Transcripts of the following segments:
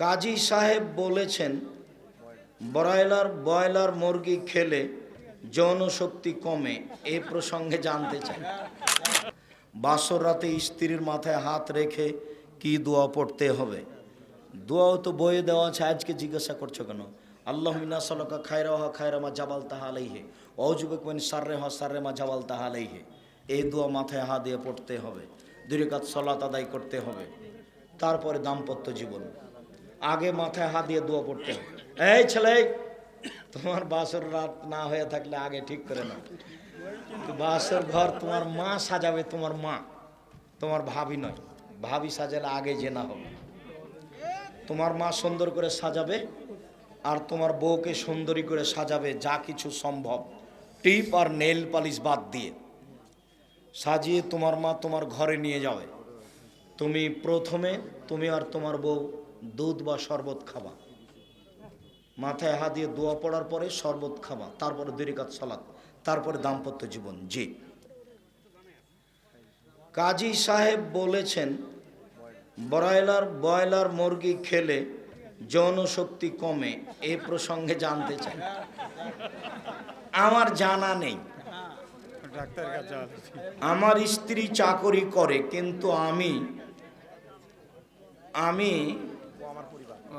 কাজী সাহেব বলেছেন, broiler broiler মুরগি খেলে যৌনশক্তি কমে, এ প্রসঙ্গে জানতে চাই। বাসর রাতে স্ত্রীর মাথায় হাত রেখে কি দোয়া পড়তে হবে? দোয়াও তো বইয়ে দেওয়া আছে, আজকে জিজ্ঞাসা করছ কেন? আল্লাহ মিনা সালকা খায়রা হা খায়রা মা জাবাল তাহালাইহে অজুবেক মানে সাররে হা সাররে মা জাবাল তাহালাইহে এই দোয়া মাথায় হাত দিয়ে পড়তে হবে। দুরিকাত সলাত আদায় করতে হবে। তারপরে দাম্পত্য জীবন। আগে মাথায় হাত দিয়ে দোয়া পড়তে হবে। এই ছেলে, তোমার বাসর রাত না হয়ে থাকলে আগে ঠিক করে না বাসর ঘর তোমার মা সাজাবে, তোমার মা। তোমার ভাবি নয়। ভাবি সাজালে আগে জেনা হবে। তোমার মা সুন্দর করে সাজাবে আর তোমার বউকে সুন্দরী করে সাজাবে যা কিছু সম্ভব। টিপ আর নেল পালিশ বাদ দিয়ে। সাজিয়ে তোমার মা তোমার ঘরে নিয়ে যাবে। তুমি প্রথমে, তুমি আর তোমার বউ দুধ বা শরবত খাবা। মাথায় হাত দিয়ে দোয়া পড়ার পরে শরবত খাবা তারপরে দুরিকাত সালাত তারপরে দাম্পত্য জীবন। জি। কাজী সাহেব বলেছেন ব্রয়লার ব্রয়লার মুরগি খেলে যৌনশক্তি কমে এ প্রসঙ্গে জানতে চাই। আমার জানা নেই। আমার স্ত্রী চাকরি করে কিন্তু আমি আমি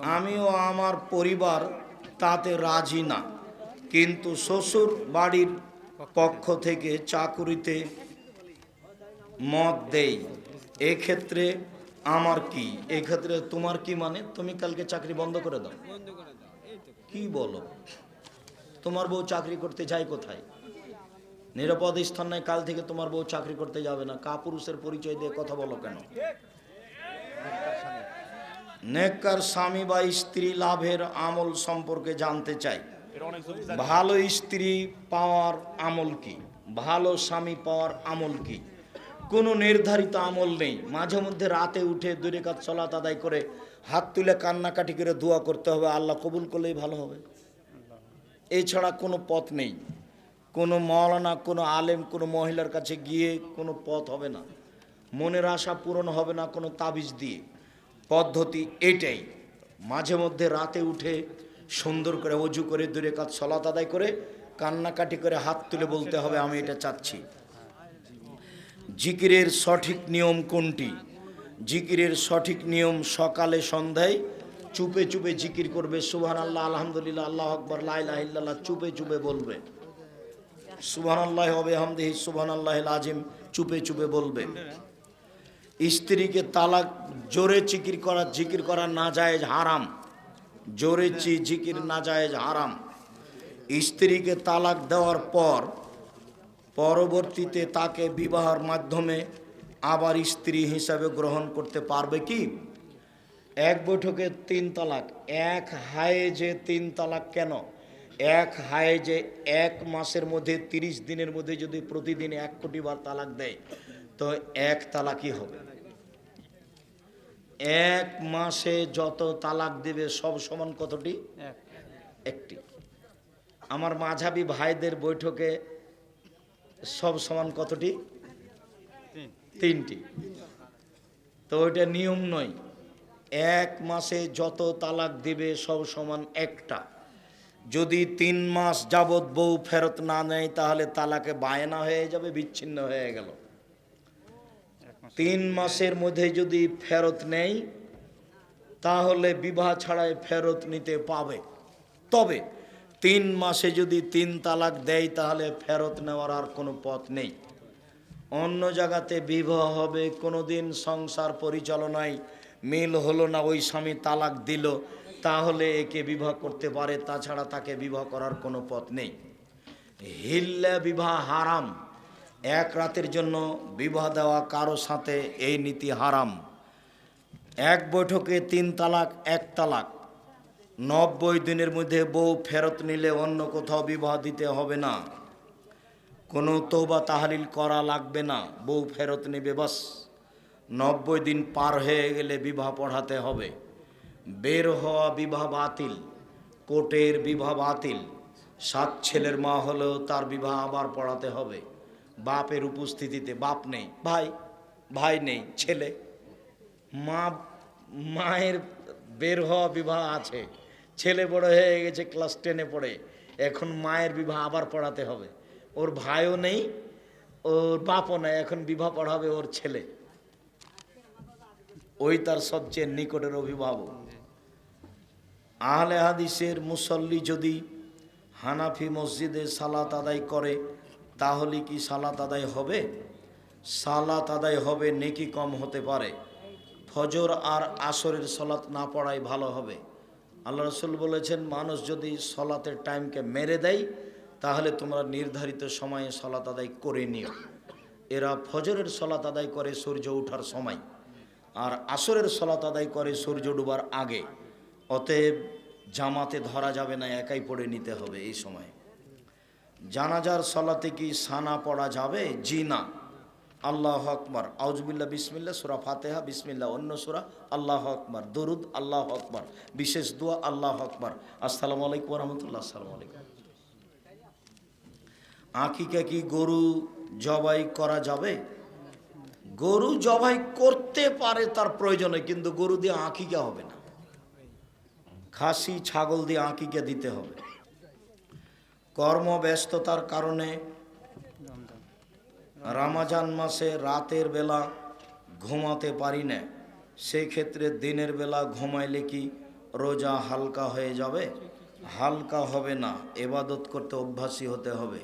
আমিও আমার পরিবার তাতে রাজি না। কিন্তু শ্বশুর বাড়ির পক্ষ থেকে চাকুরিতে মত দেই। এক্ষেত্রে আমার কি? এক্ষেত্রে তোমার কি মানে? তুমি কালকে চাকরি বন্ধ করে দাও। কি বলো? তোমার বউ চাকরি করতে যায় কোথায়? নিরাপদ স্থান কাল থেকে তোমার বউ চাকরি করতে যাবে না। কাপুরুষের পরিচয় দিয়ে কথা বলো কেন? নেককার স্বামী বা স্ত্রী লাভের আমল সম্পর্কে জানতে চাই। ভালো স্ত্রী পাওয়ার আমল কি? ভালো স্বামী পাওয়ার আমল কি? কোনো নির্ধারিত আমল নেই। মাঝে মধ্যে রাতে উঠে দূরে কাজ চলাত আদায় করে হাত তুলে কান্নাকাটি করে দোয়া করতে হবে, আল্লাহ কবুল করলেই ভালো হবে। এছাড়া কোনো পথ নেই। কোনো মৌলানা কোনো আলেম, কোনো মহিলার কাছে গিয়ে কোনো পথ হবে না। মনের আশা পূরণ হবে না কোনো তাবিজ দিয়ে। পদ্ধতি এটাই। মাঝে মধ্যে রাতে উঠে সুন্দর করে অজু করে দূরে কাজ সলাত আদায় করে কান্নাকাটি করে হাত তুলে বলতে হবে, আমি এটা চাচ্ছি। জিকিরের সঠিক নিয়ম কোনটি? জিকিরের সঠিক নিয়ম সকালে, সন্ধ্যায় চুপে চুপে জিকির করবে সুবহান আল্লাহ আলহামদুলিল্লাহ, আল্লাহ আকবর লাইল্লাহ চুপে চুপে বলবে। সুবহান আল্লাহ হবে হামদিহি সুবহান আল্লাহ আজিম চুপে চুপে বলবে। স্ত্রীকে তালাক, জোরে চিকির করা, জিকির করা না জায়েজ হারাম। জোরে চি, জিকির না জায়েজ হারাম। স্ত্রীকে তালাক দেওয়ার পর, পরবর্তীতে তাকে বিবাহের মাধ্যমে আবার স্ত্রী হিসাবে গ্রহণ করতে পারবে কি? এক বৈঠকে তিন তালাক। এক হায়ে যে তিন তালাক কেন? এক হায়ে যে এক মাসের মধ্যে, তিরিশ দিনের মধ্যে যদি প্রতিদিন এক কোটি বার তালাক দেয় তো এক তালাকই হবে। এক মাসে যত তালাক দেবে সব সমান কতটি? একটি। আমার মাঝাবি ভাইদের বৈঠকে সব সমান কতটি? তিনটি। তো ওইটা নিয়ম নয়। এক মাসে যত তালাক দিবে সব সমান একটা। যদি তিন মাস যাবৎ বউ ফেরত না নেয় তাহলে তালাকে বায়না হয়ে যাবে বিচ্ছিন্ন হয়ে গেল। তিন মাসের মধ্যে যদি ফেরত নেই, তাহলে বিবাহ ছাড়াই ফেরত নিতে পাবে। তবে তিন মাসে যদি তিন তালাক দেয়, তাহলে ফেরত নেওয়ার আর কোনো পথ নেই। অন্য জায়গাতে বিবাহ হবে কোনো দিন সংসার পরিচালনায় মিল হলো না, ওই স্বামী তালাক দিল, তাহলে একে বিবাহ করতে পারে, তাছাড়া তাকে বিবাহ করার কোনো পথ নেই। হিল্লা বিবাহ হারাম। এক রাতের জন্য বিবাহ দেওয়া কারও সাথে এই নীতি হারাম। এক বৈঠকে তিন তালাক, এক তালাক। নব্বই দিনের মধ্যে বউ ফেরত নিলে অন্য কোথাও বিবাহ দিতে হবে না। কোনো তৌবা তাহালিল করা লাগবে না। বউ ফেরত নেবে বাস। নব্বই দিন পার হয়ে গেলে বিবাহ পড়াতে হবে। বের হওয়া বিবাহ বাতিল। কোর্টের বিবাহ বাতিল। সাত ছেলের মা হলেও তার বিবাহ আবার পড়াতে হবে। বাপের উপস্থিতিতে বাপ নেই, ভাই ভাই নেই, ছেলে। মা, মায়ের বের হওয়া বিবাহ আছে। ছেলে বড় হয়ে গেছে, ক্লাস টেনে পড়ে। এখন মায়ের বিবাহ আবার পড়াতে হবে। ওর ভাইও নেই, ওর বাপও নেই, এখন বিবাহ পড়াবে ওর ছেলে। ওই তার সবচেয়ে নিকটের অভিভাবক। আহলে হাদিসের মুসল্লি যদি হানাফি মসজিদে সালাত আদায় করে তাহলে কি সালাত আদায় হবে? সালাত আদায় হবে, নেকি কম হতে পারে। ফজর আর আসরের সলাত না পড়াই ভালো হবে। আল্লাহ রসুল বলেছেন, মানুষ যদি সলাতের টাইমকে মেরে দেয়, তাহলে তোমরা নির্ধারিত সময়ে সলাত আদায় করে নিও। এরা ফজরের সলাত আদায় করে সূর্য ওঠার সময়, আর আসরের সলাত আদায় করে সূর্য ডুবার আগে। অতএব জামাতে ধরা যাবে না, একাই পড়ে নিতে হবে এই সময়। জানাজার সলাতে কি সানা পড়া যাবে? জি না। আল্লাহ আকবর। আউজবিল্লা বিসমিল্লা সুরা ফাতেহা বিসমিল্লা অন্য সুরা, আল্লাহ আকবর। দরুদ, আল্লাহ আকবর। বিশেষ দোয়া, আল্লাহ আকবর। আসসালামু আলাইকুম রহমতুল্লাহ। আসসালামু আলাইকুম। আঁকিকা কি গরু জবাই করা যাবে? গরু জবাই করতে পারে, তার প্রয়োজনে কিন্তু গরু দিয়ে আঁকিকা হবে না। খাসি, ছাগল দিয়ে আঁকিকা দিতে হবে। কর্মব্যস্ততার কারণে রামাজান মাসে রাতের বেলা ঘুমাতে পারি না। সেই ক্ষেত্রে দিনের বেলা ঘুমাইলে কি রোজা হালকা হয়ে যাবে? হালকা হবে না। এবাদত করতে অভ্যাসী হতে হবে।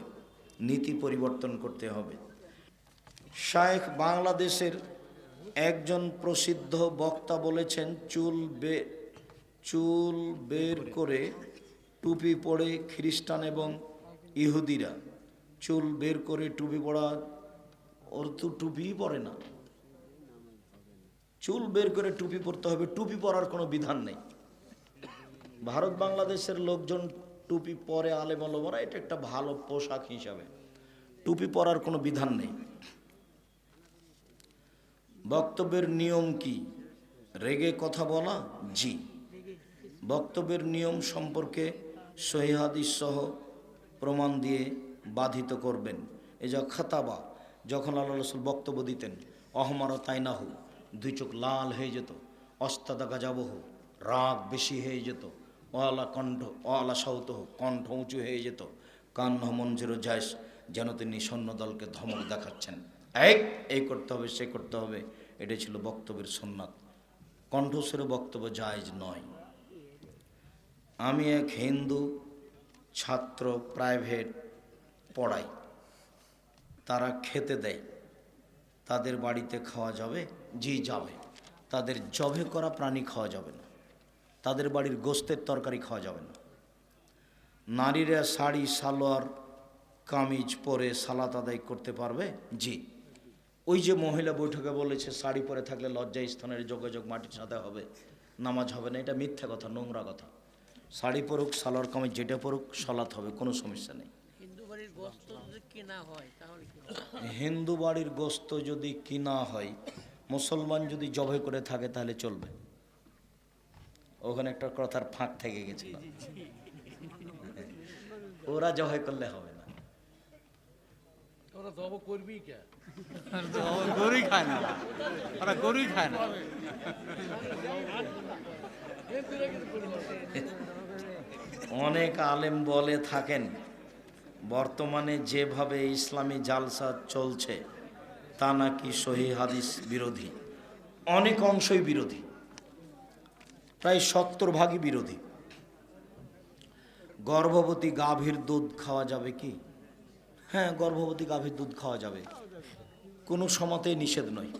নীতি পরিবর্তন করতে হবে। শায়েখ বাংলাদেশের একজন প্রসিদ্ধ বক্তা বলেছেন, চুল বে, চুল বের করে টুপি পরে খ্রিস্টান এবং ইহুদিরা। চুল বের করে টুপি পরা ওর তো টুপিই পরে না। চুল বের করে টুপি পরতে হবে, টুপি পরার কোনো বিধান নেই। ভারত বাংলাদেশের লোকজন টুপি পরে আলেম আলমরা এটা একটা ভালো পোশাক হিসাবে। টুপি পরার কোনো বিধান নেই। বক্তব্যের নিয়ম কি? রেগে কথা বলা? জি। বক্তব্যের নিয়ম সম্পর্কে সহিহাদিস সহ প্রমাণ দিয়ে বাধিত করবেন। এই যা খাতাবা, যখন আল্লাহ রসুল বক্তব্য দিতেন, অহমার তাইনাহু দুই চোখ লাল হয়ে যেত, অস্তাদা গাজাবহু রাগ বেশি হয়ে যেত অলা কণ্ঠ অলা সাউত কণ্ঠ উঁচু হয়ে যেত, কান্ন মঞ্জুর জায়স যেন তিনি সৈন্যদলকে ধমক দেখাচ্ছেন। এক এই করতে হবে, সে করতে হবে এটা ছিল বক্তব্যের সন্ন্যাত কণ্ঠস্বরে বক্তব্য জায়জ নয়। আমি এক হিন্দু ছাত্র প্রাইভেট পড়াই। তারা খেতে দেয়। তাদের বাড়িতে খাওয়া যাবে, জি যাবে। তাদের জবে করা প্রাণী খাওয়া যাবে না। তাদের বাড়ির গোস্তের তরকারি খাওয়া যাবে না। নারীরা শাড়ি, সালোয়ার, কামিজ পরে সালাত আদায় করতে পারবে, জি। ওই যে মহিলা বৈঠকে বলেছে, শাড়ি পরে থাকলে লজ্জা স্থানের যোগাযোগ মাটির সাথে হবে, নামাজ হবে না, এটা মিথ্যা কথা, নোংরা কথা। শাড়ি পরুক সালোয়ার কামিজ যেটা পরুক সলাত হবে কোনো সমস্যা নেই। হিন্দু বাড়ির গোস্ত যদি কেনা হয় তাহলে কি হবে? হিন্দু বাড়ির গোস্ত যদি কিনা হয় মুসলমান যদি জবে করে থাকে তাহলে চলবে। ওখানে একটা কথার ফাঁক থেকে গেছিল ওরা জবাই করলে হবে না। ওরা জব করবি গরুই খায় না। ওরা গরুই খায় না। অনেক আলেম বলে থাকেন, বর্তমানে যেভাবে ইসলামী জালসা চলছে, তা নাকি সহি হাদিস বিরোধী। অনেক অংশই বিরোধী, প্রায় সত্তর ভাগই বিরোধী। গর্ভবতী গাভীর দুধ খাওয়া যাবে কি? হ্যাঁ গর্ভবতী গাভীর দুধ খাওয়া যাবে। কোনো সমাতেই নিষেধ নয়।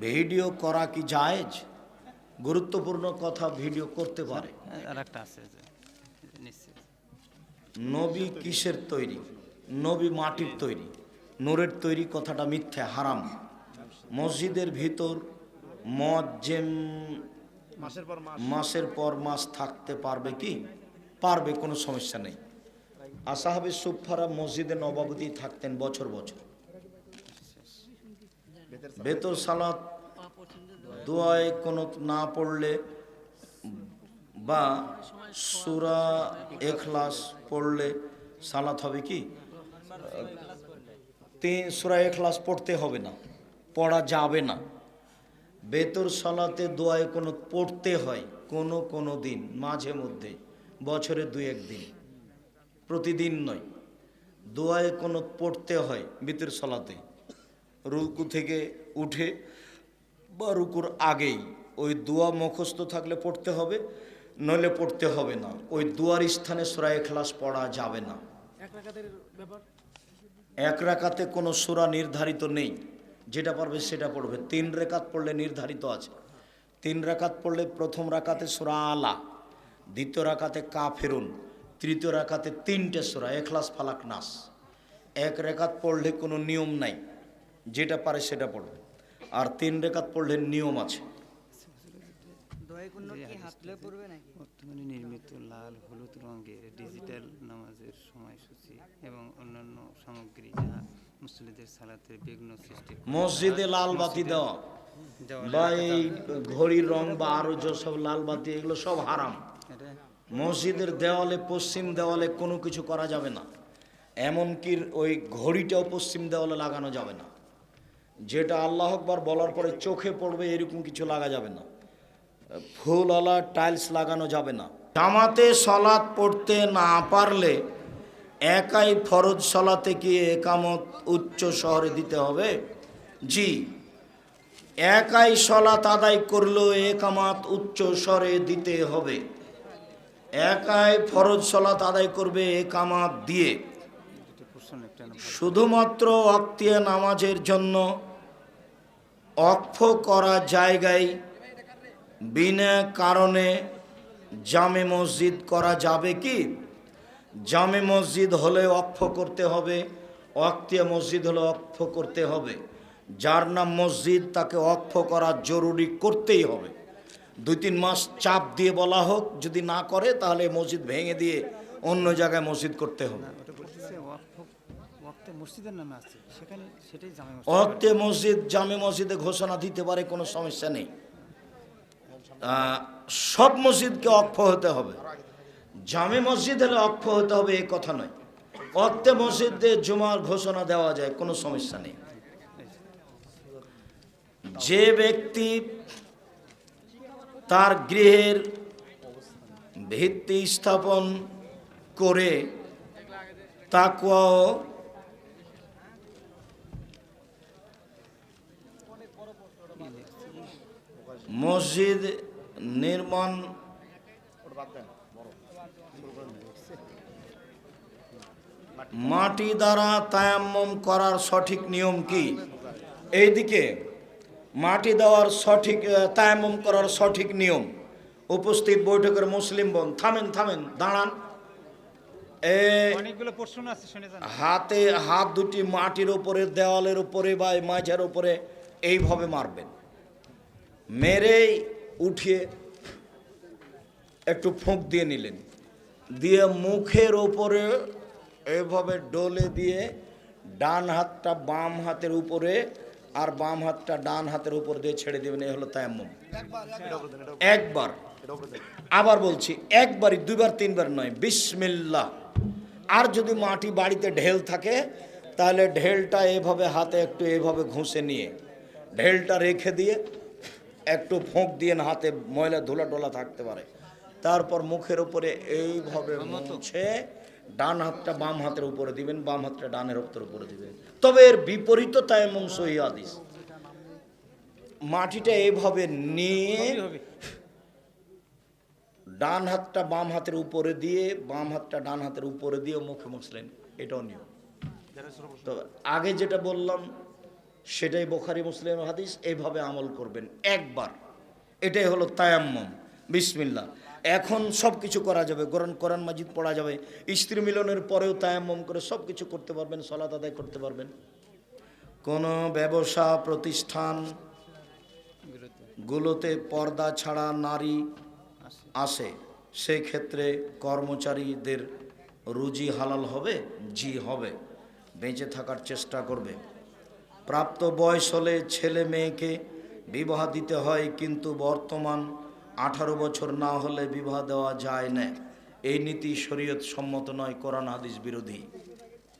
ভিডিও করা কি জায়েজ? গুরুত্বপূর্ণ কথা ভিডিও করতে পারে। নবী কিসের তৈরি? নবী মাটির তৈরি। নোরের তৈরি কথাটা মিথ্যা হারাম। মসজিদের ভিতর মদ মাসের পর মাস। মাসের পর মাস থাকতে পারবে কি? পারবে কোনো সমস্যা নেই। আসাহাবে সুফারা মসজিদে নবাবতী থাকতেন বছর বছর। বেতর সালাত দোয়ায় কোনো না পড়লে বা সুরা এখলাস পড়লে সালাত হবে কি? তিন, সুরা এখলাস পড়তে হবে না, পড়া যাবে না। বেতর সলাতে দোয়ায় কোনো পড়তে হয় কোনো কোনো দিন, মাঝে মধ্যে, বছরে দুই একদিন প্রতিদিন নয়। দোয়ায় কোনো পড়তে হয় বেতের সলাতে। রুকু থেকে উঠে বা রুকুর আগেই ওই দোয়া মুখস্থ থাকলে পড়তে হবে নইলে পড়তে হবে না। ওই দুয়ার স্থানে সুরায় ক্লাস পড়া যাবে না। এক রাকাতে কোনো সুরা নির্ধারিত নেই। যেটা পারবে সেটা পড়বে। তিন রেখাত পড়লে নির্ধারিত আছে। তিন রাকাত পড়লে প্রথম রাকাতে সুরা আলা দ্বিতীয় রাকাতে কাফেরুন তৃতীয় রাকাতে তিনটে সুরা এখলাস ফালাক নাস। এক রেখাত পড়লে কোনো নিয়ম নাই। যেটা পারে সেটা পড়বে। আর তিন রেখাত পড়লে নিয়ম আছে। বর্তমানে নির্মিত লাল হলুদ রঙের ডিজিটাল নামাজের সময়সূচি এবং অন্যান্য সামগ্রী যা মুসলিদের সালাতের বিঘ্ন সৃষ্টি মসজিদে লাল বাতি দেওয়া। বা এই ঘড়ির রং বা আরও সব লাল বাতি এগুলো সব হারাম। মসজিদের দেওয়ালে পশ্চিম দেওয়ালে কোনো কিছু করা যাবে না। এমনকি ওই ঘড়িটাও পশ্চিম দেওয়ালে লাগানো যাবে না। যেটা আল্লাহ আকবার বলার পরে চোখে পড়বে, এরকম কিছু লাগা যাবে না। ফুলওয়ালা টাইলস লাগানো যাবে না। জামাতে সলাৎ পড়তে না পারলে একাই ফরজ সলাতে কি একামত উচ্চ শহরে দিতে হবে? জি। একাই সলাত আদায় করলেও একামাত উচ্চ স্বরে দিতে হবে। একাই ফরজ সলাত আদায় করবে, একামাত দিয়ে। শুধুমাত্র অক্তিয়া নামাজের জন্য অক্ষ করা জায়গায় বিনা কারণে জামে মসজিদ করা যাবে কি? জামে মসজিদ হলে অক্ষ করতে হবে, অক্তিয়া মসজিদ হলে অক্ষ করতে হবে। যার নাম মসজিদ, তাকে অক্ষ করা জরুরি করতেই হবে। দুই তিন মাস চাপ দিয়ে বলা হোক, যদি না করে, তাহলে মসজিদ ভেঙে দিয়ে অন্য জায়গায় মসজিদ করতে হবে। অক্তে মসজিদ। জামে মসজিদে ঘোষণা দিতে পারে, কোনো সমস্যা নেই। সব মসজিদকে অক্ষ হতে হবে। জামে মসজিদ হলে অক্ষ হতে হবে এই কথা নয়। অক্তে মসজিদে জুমার ঘোষণা দেওয়া যায়, কোনো সমস্যা নেই। যে ব্যক্তি তার গৃহের ভিত্তি স্থাপন করে তাকুয়াও মসজিদ নির্মাণ মাটি দ্বারা তায়াম্মম করার সঠিক নিয়ম কি? এইদিকে মাটি দেওয়ার সঠিক তায়াম্মম করার সঠিক নিয়ম। উপস্থিত বৈঠকের মুসলিম বোন থামেন থামেন দাঁড়ান। হাতে হাত দুটি মাটির উপরে দেওয়ালের উপরে বা মাঝের উপরে এইভাবে মারবেন। মেরেই উঠিয়ে একটু ফুঁক দিয়ে নিলেন। দিয়ে মুখের ওপরে এভাবে ডলে দিয়ে ডান হাতটা বাম হাতের উপরে আর বাম হাতটা ডান হাতের উপর দিয়ে ছেড়ে দেবেন, এই হলো তায়াম্মুম। একবার। আবার বলছি, একবারই, দুইবার, তিনবার নয়, বিসমিল্লাহ। আর যদি মাটি বাড়িতে ঢেল থাকে, তাহলে ঢেলটা এভাবে হাতে একটু এভাবে ঘুষে নিয়ে, ঢেলটা রেখে দিয়ে একটু ফোঁক দিয়ে না হাতে ময়লা ধুলা টোলা থাকতে পারে। তারপর মুখের উপরে এইভাবে মুছে ডান হাতটা বাম হাতের উপরে দিবেন বাম হাতটা ডানের হাতের উপরে দিবেন। তবে এর বিপরীত তাইমুম সহি হাদিস। মাটিটা এইভাবে নিয়ে ডান হাতটা বাম হাতের উপরে দিয়ে বাম হাতটা ডান হাতের উপরে দিয়ে মুখে মুছলেন। এটাও নিয়ম। তো আগে যেটা বললাম সেটাই বোখারি মুসলিম হাদিস এইভাবে আমল করবেন। একবার। এটাই হলো তায়াম্মম। বিসমিল্লা এখন সব কিছু করা যাবে। কোরআন কোরআন মাজিদ পড়া যাবে। স্ত্রী মিলনের পরেও তায়াম্মম করে সব কিছু করতে পারবেন সলাত আদায় করতে পারবেন। কোনো ব্যবসা, প্রতিষ্ঠান গুলোতে পর্দা ছাড়া নারী আসে আসে সেই ক্ষেত্রে কর্মচারীদের রুজি হালাল হবে, জি হবে। বেঁচে থাকার চেষ্টা করবে। প্রাপ্ত বয়স হলে ছেলে মেয়েকে বিবাহ দিতে হয়, কিন্তু বর্তমান আঠারো বছর না হলে বিবাহ দেওয়া যায় না। এই নীতি শরীয়ত সম্মত নয়, কোরআন হাদিস বিরোধী।